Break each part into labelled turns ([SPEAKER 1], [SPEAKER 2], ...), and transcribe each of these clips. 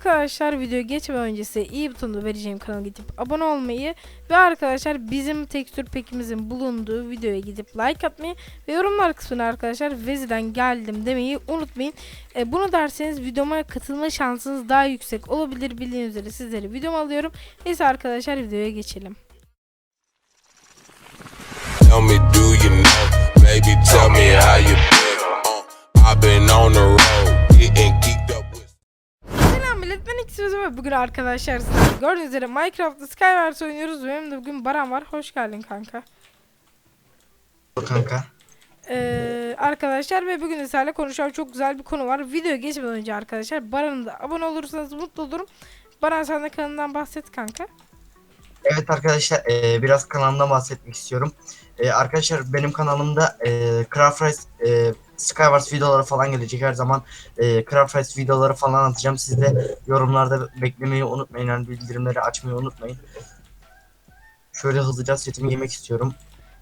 [SPEAKER 1] Arkadaşlar video geçme öncesi iyi butonunda vereceğim kanala gidip abone olmayı ve arkadaşlar bizim tekstür pekimizin bulunduğu videoya gidip like atmayı ve yorumlar kısmına arkadaşlar Vezi'den geldim demeyi unutmayın. E, bunu derseniz videoma katılma şansınız daha yüksek olabilir bildiğiniz üzere sizleri videoma alıyorum. Neyse arkadaşlar videoya geçelim. Ve bugün arkadaşlar sizler gördüğünüz üzere Minecraft'ta Skywars oynuyoruz. Benim de bugün Baran var. Hoş geldin kanka.
[SPEAKER 2] kanka.
[SPEAKER 1] Ee, arkadaşlar ve bugün sizlerle konuşacağım çok güzel bir konu var. Videoya geçmeden önce arkadaşlar Baran'a da abone olursanız mutlu olurum. Baran sen de kanalından bahset kanka.
[SPEAKER 2] Evet arkadaşlar eee, biraz kanalımdan bahsetmek istiyorum. Eee, arkadaşlar benim kanalımda eee Craft Race eee, Skywars videoları falan gelecek her zaman. Eee Craft Race videoları falan atacağım. Siz de yorumlarda beklemeyi unutmayın. Yani bildirimleri açmayı unutmayın. Şöyle hızlıca setimi yemek istiyorum.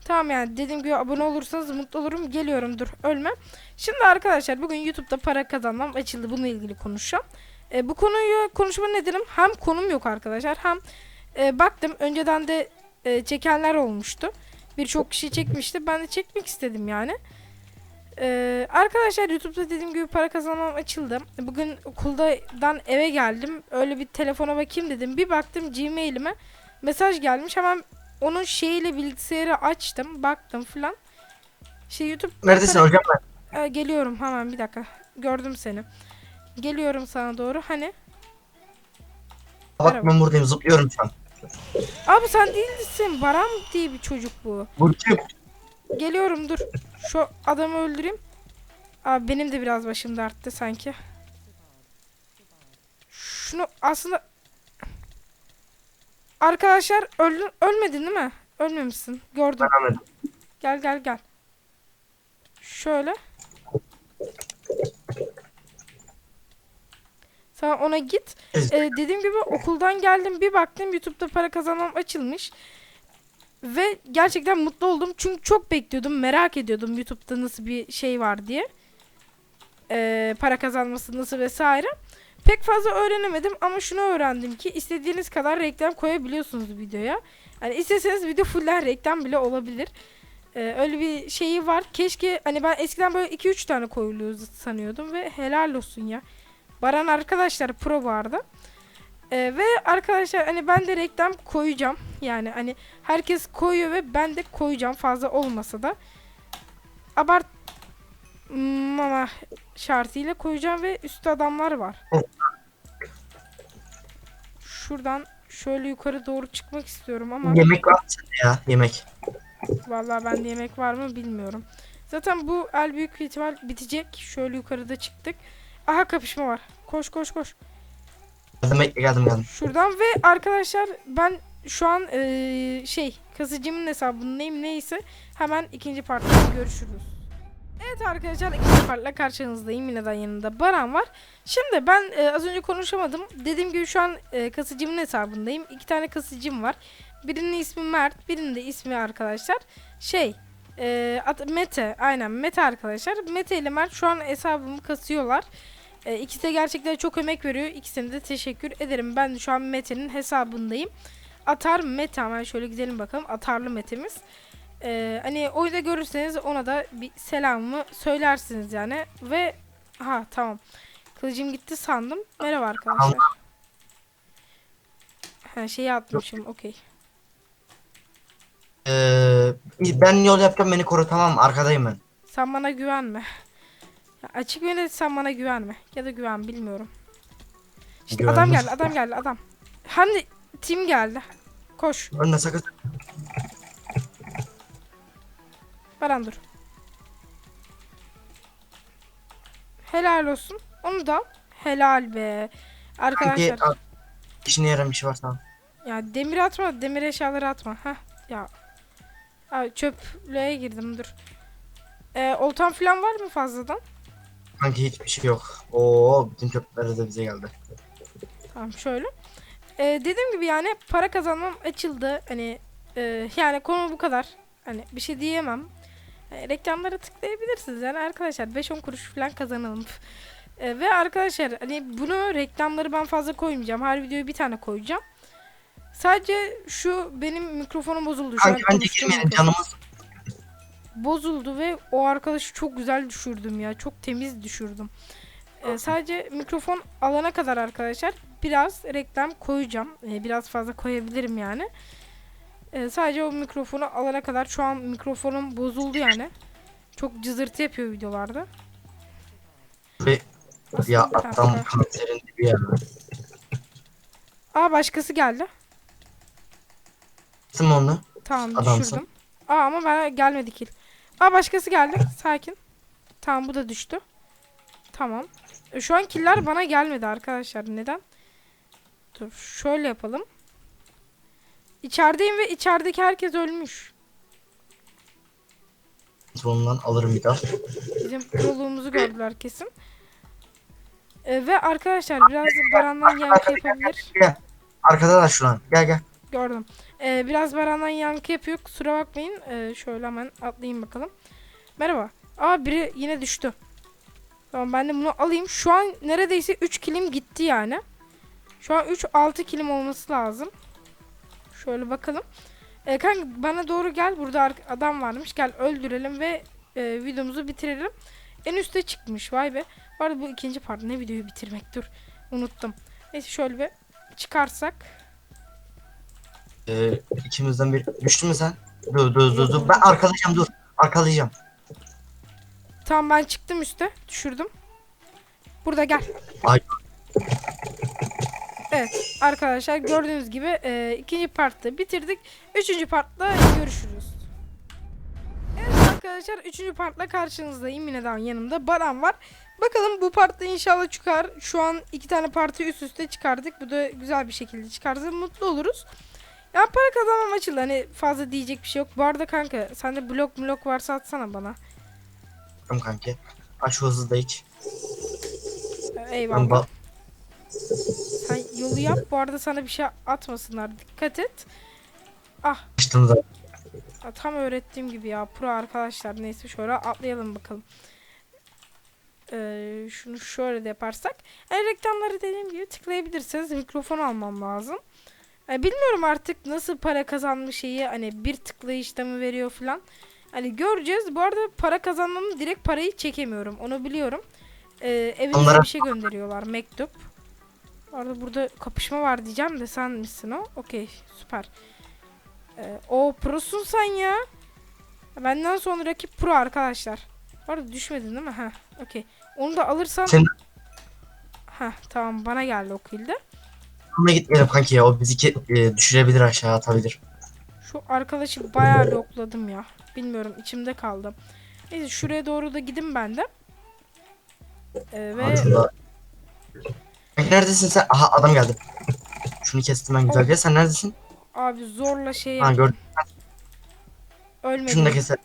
[SPEAKER 1] Tamam yani dediğim gibi abone olursanız mutlu olurum. Geliyorum dur ölme. Şimdi arkadaşlar bugün YouTube'da para kazanmam açıldı. Bununla ilgili konuşacağım. Ee, bu konuyu konuşma nedenim hem konum yok arkadaşlar hem e, baktım önceden de e, çekenler olmuştu. Birçok kişi çekmişti. Ben de çekmek istedim yani. Ee, arkadaşlar YouTube'da dediğim gibi para kazanmam açıldı. Bugün okuldan eve geldim. Öyle bir telefona bakayım dedim. Bir baktım Gmail'ime mesaj gelmiş. Hemen onun şeyiyle bilgisayarı açtım. Baktım falan. Şey YouTube
[SPEAKER 2] Neredesin hocam ben?
[SPEAKER 1] Ee, geliyorum hemen bir dakika. Gördüm seni. Geliyorum sana doğru. Hani?
[SPEAKER 2] Bak ben buradayım zıplıyorum şu an.
[SPEAKER 1] Abi sen değilsin. Baran diye bir çocuk bu.
[SPEAKER 2] Bu kim?
[SPEAKER 1] Geliyorum dur. Şu adamı öldüreyim. Abi benim de biraz başım dertte sanki. Şunu aslında Arkadaşlar öldün ölmedin değil mi? Ölmemişsin. Gördüm.
[SPEAKER 2] Ben.
[SPEAKER 1] Gel gel gel. Şöyle. Sen ona git. Ee, dediğim gibi okuldan geldim bir baktım YouTube'da para kazanmam açılmış. Ve gerçekten mutlu oldum. Çünkü çok bekliyordum. Merak ediyordum YouTube'da nasıl bir şey var diye. Ee, para kazanması nasıl vesaire. Pek fazla öğrenemedim ama şunu öğrendim ki istediğiniz kadar reklam koyabiliyorsunuz videoya. Yani isteseniz video fuller reklam bile olabilir. Ee, öyle bir şeyi var. Keşke hani ben eskiden böyle 2-3 tane koyuluyor sanıyordum ve helal olsun ya. Baran arkadaşlar pro vardı. Ee, ve arkadaşlar hani ben de reklam koyacağım. Yani hani herkes koyuyor ve ben de koyacağım fazla olmasa da. Abart ama şartıyla koyacağım ve üstte adamlar var. Şuradan şöyle yukarı doğru çıkmak istiyorum ama
[SPEAKER 2] Yemek var mı sende ya? Yemek.
[SPEAKER 1] vallahi bende yemek var mı bilmiyorum. Zaten bu el büyük ihtimal bitecek. Şöyle yukarıda çıktık. Aha kapışma var. Koş koş koş.
[SPEAKER 2] Geldim bekle geldim geldim.
[SPEAKER 1] Şuradan ve arkadaşlar ben şu an eee, şey kasıcımın hesabındayım neyse hemen ikinci partta görüşürüz. Evet arkadaşlar ikinci partla karşınızdayım yine de yanında Baran var. Şimdi ben e, az önce konuşamadım. Dediğim gibi şu an e, kasıcımın hesabındayım. İki tane kasıcım var. Birinin ismi Mert, birinin de ismi arkadaşlar şey e, ad- Mete aynen Mete arkadaşlar. Mete ile Mert şu an hesabımı kasıyorlar. E, ikisi de gerçekten çok emek veriyor. İkisine de teşekkür ederim. Ben şu an Mete'nin hesabındayım. Atar Mete hemen şöyle gidelim bakalım. Atarlı Mete'miz. E, hani oyunda görürseniz ona da bir selamımı söylersiniz yani. Ve ha tamam. Kılıcım gitti sandım. Merhaba arkadaşlar. Ha şeyi atmışım. Okey.
[SPEAKER 2] Ee, ben yol yapacağım beni koru tamam? Arkadayım ben.
[SPEAKER 1] Sen bana güvenme. Ya açık ve net sen bana güvenme. Ya da güven bilmiyorum. İşte adam
[SPEAKER 2] Güvenmez.
[SPEAKER 1] geldi adam geldi adam. Hem de tim geldi. Koş.
[SPEAKER 2] Önüne sakın.
[SPEAKER 1] Baran dur. Helal olsun. Onu da al. helal be. Arkadaşlar
[SPEAKER 2] Sanki işine yaramış var tamam.
[SPEAKER 1] ya demir atma demir eşyaları atma. Heh ya. Abi çöplüğe girdim dur. Ee, oltan falan var mı fazladan?
[SPEAKER 2] Sanki hiçbir şey yok. Oo bütün çöpler de bize geldi.
[SPEAKER 1] Tamam şöyle. Ee, dediğim gibi yani para kazanmam açıldı. Hani e, yani konu bu kadar. Hani bir şey diyemem. E, reklamlara tıklayabilirsiniz yani arkadaşlar 5-10 kuruş falan kazanalım. E, ve arkadaşlar hani bunu reklamları ben fazla koymayacağım. Her videoya bir tane koyacağım. Sadece şu benim mikrofonum bozuldu. Şu an
[SPEAKER 2] Kanki bence
[SPEAKER 1] konuştuğum
[SPEAKER 2] girmeyelim
[SPEAKER 1] mikrofon
[SPEAKER 2] canımız.
[SPEAKER 1] Bozuldu ve o arkadaşı çok güzel düşürdüm ya. Çok temiz düşürdüm. E, sadece mikrofon alana kadar arkadaşlar biraz reklam koyacağım. E, biraz fazla koyabilirim yani. E, sadece o mikrofonu alana kadar şu an mikrofonum bozuldu yani. Çok cızırtı yapıyor videolarda.
[SPEAKER 2] Ve ya adam kanserin dibi ya.
[SPEAKER 1] Aa başkası geldi.
[SPEAKER 2] Kim onu?
[SPEAKER 1] Tamam
[SPEAKER 2] Adamsın.
[SPEAKER 1] düşürdüm. Aa ama ben gelmedi kill. Aa başkası geldi. Sakin. Tamam bu da düştü. Tamam. E, Şu an killer bana gelmedi arkadaşlar. Neden? Dur şöyle yapalım. İçerideyim ve içerideki herkes ölmüş.
[SPEAKER 2] Ondan alırım bir daha.
[SPEAKER 1] Bizim proluğumuzu gördüler kesin. E, ve arkadaşlar biraz Baran'dan yankı yapabilir.
[SPEAKER 2] Gel. Arkada da şu an. Gel gel.
[SPEAKER 1] Gördüm. Ee, biraz Baran'dan yankı yapıyor. Kusura bakmayın. Ee, şöyle hemen atlayayım bakalım. Merhaba. Aa biri yine düştü. Tamam ben de bunu alayım. Şu an neredeyse 3 kilim gitti yani. Şu an 3 6 kilim olması lazım. Şöyle bakalım. Ee, kanka bana doğru gel. Burada adam varmış. Gel öldürelim ve e, videomuzu bitirelim. En üste çıkmış. Vay be. Bu arada bu ikinci part. Ne videoyu bitirmek? Dur. Unuttum. Neyse şöyle bir çıkarsak.
[SPEAKER 2] Ee, ikimizden bir düştü mü sen? Dur dur dur dur. Ben arkalayacağım dur. Arkalayacağım.
[SPEAKER 1] Tamam ben çıktım üste. Düşürdüm. Burada gel.
[SPEAKER 2] Ay.
[SPEAKER 1] Evet arkadaşlar gördüğünüz gibi e, ikinci partta bitirdik. Üçüncü partla görüşürüz. Evet arkadaşlar üçüncü partla karşınızdayım. Yine daha yanımda Baran var. Bakalım bu partta inşallah çıkar. Şu an iki tane parti üst üste çıkardık. Bu da güzel bir şekilde çıkarsa mutlu oluruz. Ya para kazanma maçıyla hani fazla diyecek bir şey yok. Bu arada kanka sende blok blok varsa atsana bana.
[SPEAKER 2] Tamam kanki. Aç hızlı da iç.
[SPEAKER 1] Eyvallah. Sen yolu yap. Bu arada sana bir şey atmasınlar. Dikkat et. Ah
[SPEAKER 2] açtım da.
[SPEAKER 1] ya tam öğrettiğim gibi ya. Pro arkadaşlar. Neyse şöyle atlayalım bakalım. Ee, şunu şöyle de yaparsak. Yani reklamları dediğim gibi tıklayabilirsiniz. Mikrofon almam lazım. Yani bilmiyorum artık nasıl para kazanma şeyi. Hani bir tıklayışta mı veriyor falan. Hani göreceğiz. Bu arada para kazanmamı direkt parayı çekemiyorum. Onu biliyorum. Ee, evinize
[SPEAKER 2] Onlara-
[SPEAKER 1] bir şey gönderiyorlar. Mektup. Bu arada burada kapışma var diyeceğim de sen misin o? Okey süper. Ee, o prosun sen ya. Benden sonra rakip pro arkadaşlar. Bu arada düşmedin değil mi? Ha, okey. Onu da alırsan...
[SPEAKER 2] Sen-
[SPEAKER 1] Ha tamam bana geldi o kill
[SPEAKER 2] Onunla gitmeyelim kanki ya. O bizi ki, e, düşürebilir aşağı atabilir.
[SPEAKER 1] Şu arkadaşı bayağı lokladım ya. Bilmiyorum içimde kaldı. Neyse şuraya doğru da gidin ben de. Ee, ve.
[SPEAKER 2] Kanki neredesin sen? Aha adam geldi. Şunu kestim ben güzelce. Sen neredesin?
[SPEAKER 1] abi zorla şey
[SPEAKER 2] Ha gördüm.
[SPEAKER 1] ölmedim.
[SPEAKER 2] Şunu da keser.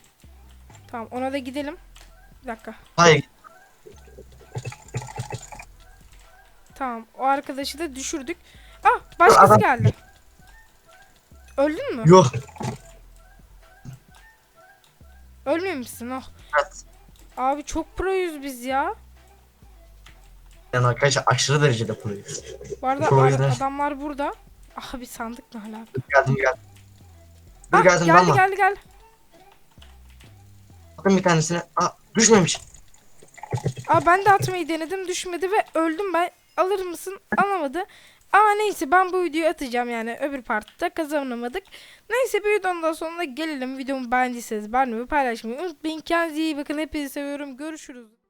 [SPEAKER 1] Tamam ona da gidelim. Bir dakika.
[SPEAKER 2] Hayır.
[SPEAKER 1] Tamam o arkadaşı da düşürdük. Ah başkası
[SPEAKER 2] Adam-
[SPEAKER 1] geldi. Öldün mü?
[SPEAKER 2] Yok.
[SPEAKER 1] Ölmemişsin oh.
[SPEAKER 2] Evet.
[SPEAKER 1] Abi çok proyuz biz ya.
[SPEAKER 2] Yani arkadaşlar aşırı derecede proyuz.
[SPEAKER 1] Bu arada ar-
[SPEAKER 2] ne?
[SPEAKER 1] adamlar burada. Ah bir sandık ne alaka?
[SPEAKER 2] Geldim geldim. Dur
[SPEAKER 1] Ah,
[SPEAKER 2] geldim
[SPEAKER 1] geldi
[SPEAKER 2] dalma.
[SPEAKER 1] geldi geldi.
[SPEAKER 2] Attım bir tanesine. Aa düşmemiş.
[SPEAKER 1] Aa ben de atmayı denedim düşmedi ve öldüm ben. Alır mısın? Alamadı. Aa neyse ben bu videoyu atacağım yani öbür partta kazanamadık. Neyse bir videonun daha sonuna gelelim. Videomu beğendiyseniz beğenmeyi paylaşmayı unutmayın. Kendinize iyi bakın. Hepinizi seviyorum. Görüşürüz.